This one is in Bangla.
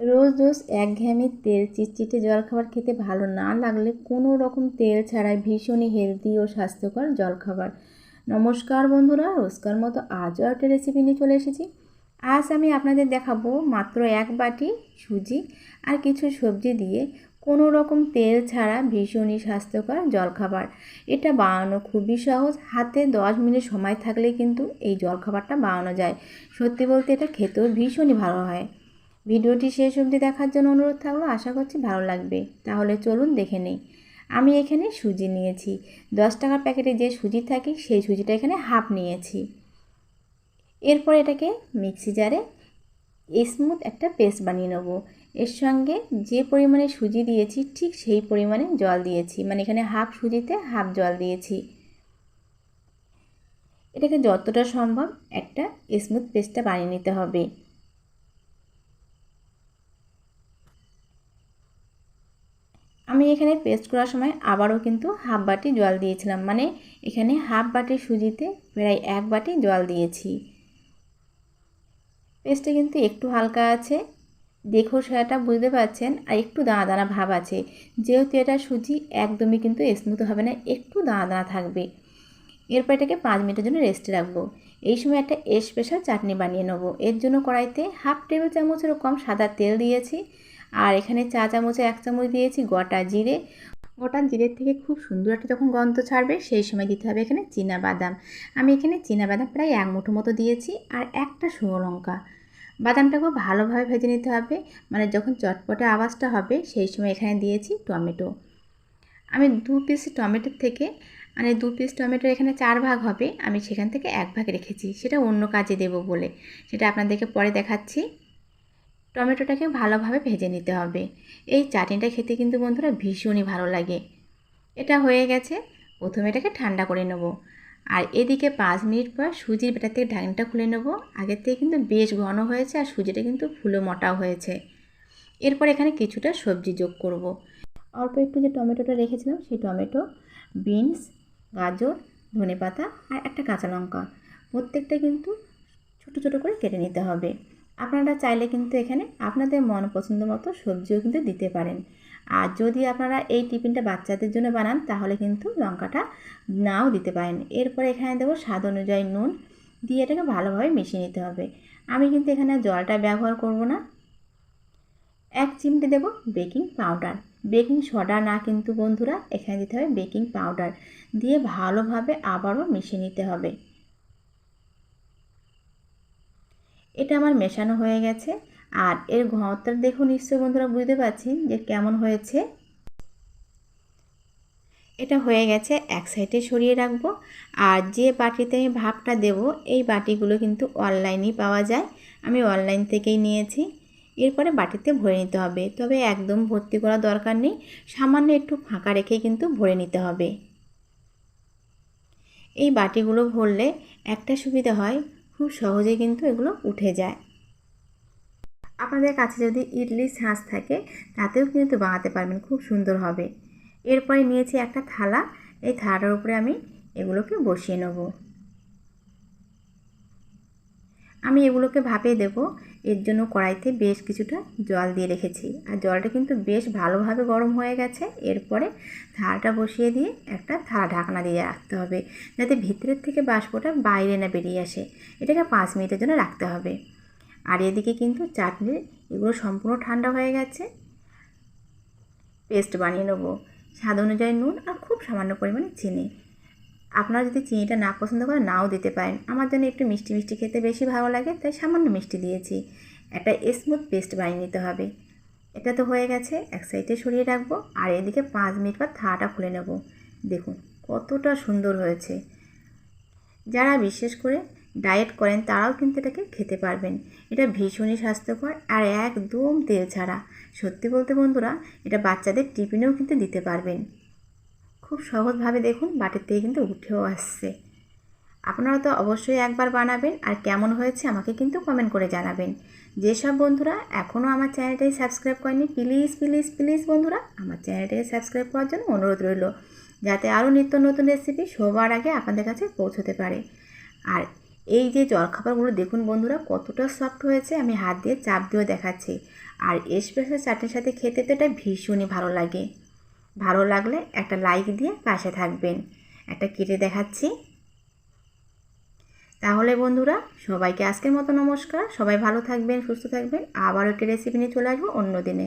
রোজ রোজ একঘেয়েমি তেল, চিটচিটে জলখাবার খেতে ভালো না লাগলে কোনো রকম তেল ছাড়াই ভীষণই হেলদি ও স্বাস্থ্যকর জলখাবার। নমস্কার বন্ধুরা, রোজকার মতো আজও একটা রেসিপি নিয়ে চলে এসেছি। আজ আমি আপনাদের দেখাবো মাত্র এক বাটি সুজি আর কিছু সবজি দিয়ে কোনো রকম তেল ছাড়া ভীষণই স্বাস্থ্যকর জলখাবার। এটা বানানো খুবই সহজ, হাতে দশ মিনিট সময় থাকলে কিন্তু এই জলখাবারটা বানানো যায়। সত্যি বলতে এটা খেতেও ভীষণই ভালো হয়। ভিডিওটি শেষ অবধি দেখার জন্য অনুরোধ থাকল, আশা করছি ভালো লাগবে। তাহলে চলুন দেখে নেই। আমি এখানে সুজি নিয়েছি। দশ টাকার প্যাকেটে যে সুজি থাকে, সেই সুজিটা এখানে হাফ নিয়েছি। এরপর এটাকে মিক্সি জারে স্মুথ একটা পেস্ট বানিয়ে নেব। এর সঙ্গে যে পরিমাণে সুজি দিয়েছি, ঠিক সেই পরিমাণে জল দিয়েছি। মানে এখানে হাফ সুজিতে হাফ জল দিয়েছি। এটাকে যতটা সম্ভব একটা স্মুথ পেস্টটা বানিয়ে নিতে হবে। আমি এখানে পেস্ট করার সময় আবারও কিন্তু হাফ বাটি জল দিয়েছিলাম। মানে এখানে হাফ বাটি সুজিতে প্রায় এক বাটি জল দিয়েছি। পেস্টটা কিন্তু একটু হালকা আছে। দেখো সেটা বুঝতে পারছেন, আর একটু দানা দানা ভাব আছে। যেহেতু এটা সুজি, একদমই কিন্তু স্মুথ হবে না, একটু দানা দানা থাকবে। এরপর এটাকে পাঁচ মিনিটের জন্য রেস্টে রাখব। এই সময় একটা স্পেশাল চাটনি বানিয়ে নেব। এর জন্য কড়াইতে হাফ টেবিল চামচেরও কম সাদা তেল দিয়েছি। আর এখানে চা চামচে এক চামচ দিয়েছি গোটা জিরে। গোটা জিরের থেকে খুব সুন্দর একটা যখন গন্ধ ছাড়বে, সেই সময় দিতে হবে এখানে বাদাম। আমি এখানে বাদাম প্রায় এক মুঠো মতো দিয়েছি আর একটা শুকনো লঙ্কা। বাদামটাকে ভালোভাবে ভেজে নিতে হবে মানে যখন চটপটে আওয়াজটা হবে, সেই সময় এখানে দিয়েছি টমেটো। আমি দু পিস টমেটোর থেকে মানে দু পিস টমেটো এখানে চার ভাগ হবে, আমি সেখান থেকে এক ভাগ রেখেছি। সেটা অন্য কাজে দেব বলে। সেটা আপনাদেরকে পরে দেখাচ্ছি। টমেটোটাকে ভালোভাবে ভেজে নিতে হবে। এই চাটনিটা খেতে কিন্তু বন্ধুরা ভীষণই ভালো লাগে। এটা হয়ে গেছে। প্রথমে এটাকে ঠান্ডা করে নেব। আর এদিকে পাঁচ মিনিট পর সুজির বেটার থেকে ঢাকনিটা খুলে নেব। আগের থেকে কিন্তু বেশ ঘন হয়েছে আর সুজিটা কিন্তু ফুলে মোটাও হয়েছে। এরপর এখানে কিছুটা সবজি যোগ করব। অল্প একটু যে টমেটোটা রেখেছিলাম, সেই টমেটো, বিনস, গাজর ধনে পাতা আর একটা কাঁচা লঙ্কা। প্রত্যেকটা কিন্তু ছোটো ছোটো করে কেটে নিতে হবে। আপনারা চাইলে কিন্তু এখানে আপনাদের মন পছন্দ মতো সবজিও কিন্তু দিতে পারেন। আর যদি আপনারা এই টিফিনটা বাচ্চাদের জন্য বানান, তাহলে কিন্তু লঙ্কাটা নাও দিতে পারেন। এরপরে এখানে দেবো স্বাদ অনুযায়ী নুন, দিয়ে এটাকে ভালোভাবে মিশিয়ে নিতে হবে। আমি কিন্তু এখানে জলটা ব্যবহার করব না। এক চিমটে দেব বেকিং পাউডার। বেকিং সোডা না কিন্তু বন্ধুরা, এখানে দিতে হবে বেকিং পাউডার। দিয়ে ভালোভাবে আবারও মিশিয়ে নিতে হবে। এটা আমার মেশানো হয়ে গেছে। আর এর ঘনত্বটা দেখুন নিশ্চয় বন্ধুরা বুঝতে পারছেন যে কেমন হয়েছে। এটা হয়ে গেছে এক সাইডে সরিয়ে রাখব। আর যে বাটিতে আমি ভাবটা দেব, এই বাটিগুলো কিন্তু অনলাইনেই পাওয়া যায়। আমি অনলাইন থেকেই নিয়েছি। এরপরে বাটিতে ভরে নিতে হবে। তবে একদম ভর্তি করা দরকার নেই। সামান্য একটু ফাঁকা রেখে কিন্তু ভরে নিতে হবে। এই বাটিগুলো ভরলে একটা সুবিধা হয়। খুব সহজে কিন্তু এগুলো উঠে যায়। আপনাদের কাছে যদি ইডলি ছাঁচ থাকে, তাতেও কিন্তু বানাতে পারবেন, খুব সুন্দর হবে। এরপরে নিয়েছি একটা থালা, এই থালার উপরে আমি এগুলোকে বসিয়ে নেব। আমি এগুলোকে ভাপে দেব। এর জন্য কড়াইতে বেশ কিছুটা জল দিয়ে রেখেছি। আর জলটা কিন্তু বেশ ভালোভাবে গরম হয়ে গেছে। এরপরে থালাটা বসিয়ে দিয়ে একটা থালা ঢাকনা দিয়ে রাখতে হবে, যাতে ভিতরের থেকে বাষ্পটা বাইরে না বেরিয়ে আসে। এটাকে পাঁচ মিনিটের জন্য রাখতে হবে। আর এদিকে কিন্তু চাটনি, এগুলো সম্পূর্ণ ঠান্ডা হয়ে গেছে। পেস্ট বানিয়ে নেব। স্বাদ অনুযায়ী নুন আর খুব সামান্য পরিমাণে চিনি। আপনারা যদি চিনিটা না পছন্দ করেন, নাও দিতে পারেন। আমার জন্য একটু মিষ্টি মিষ্টি খেতে বেশি ভালো লাগে, তাই সামান্য মিষ্টি দিয়েছি। একটা স্মুথ পেস্ট বানিয়ে নিতে হবে। এটা তো হয়ে গেছে, এক সাইডে সরিয়ে রাখব, আর এদিকে পাঁচ মিনিট পর থাটা খুলে নেব। দেখুন, কতটা সুন্দর হয়েছে। যারা বিশেষ করে ডায়েট করেন, তারাও কিন্তু এটাকে খেতে পারবেন। এটা ভীষণই স্বাস্থ্যকর আর একদম তেল ছাড়া। সত্যি বলতে বন্ধুরা, এটা বাচ্চাদের টিফিনেও কিন্তু দিতে পারবেন। খুব সহজভাবে দেখুন বাটির থেকে কিন্তু উঠেও আসছে। আপনারা তো অবশ্যই একবার বানাবেন আর কেমন হয়েছে আমাকে কিন্তু কমেন্ট করে জানাবেন। যেসব বন্ধুরা এখনও আমার চ্যানেলটাই সাবস্ক্রাইব করেনি প্লিজ প্লিজ প্লিজ বন্ধুরা, আমার চ্যানেলটাকে সাবস্ক্রাইব করার জন্য অনুরোধ রইল। যাতে আরও নিত্য নতুন রেসিপি সবার আগে আপনাদের কাছে পৌঁছতে পারে। আর এই যে জলখাবারগুলো দেখুন বন্ধুরা, কতটা সফট হয়েছে, আমি হাত দিয়ে চাপ দিয়েও দেখাচ্ছি। আর স্পেশাল চাটনির সাথে খেতে তো এটা ভীষণই ভালো লাগে। ভালো লাগলে একটা লাইক দিয়ে পাশে থাকবেন। একটা কেটে দেখাচ্ছি। তাহলে বন্ধুরা, সবাইকে আজকের মতো নমস্কার। সবাই ভালো থাকবেন, সুস্থ থাকবেন। আবার একটি রেসিপি নিয়ে চলে আসব অন্য দিনে।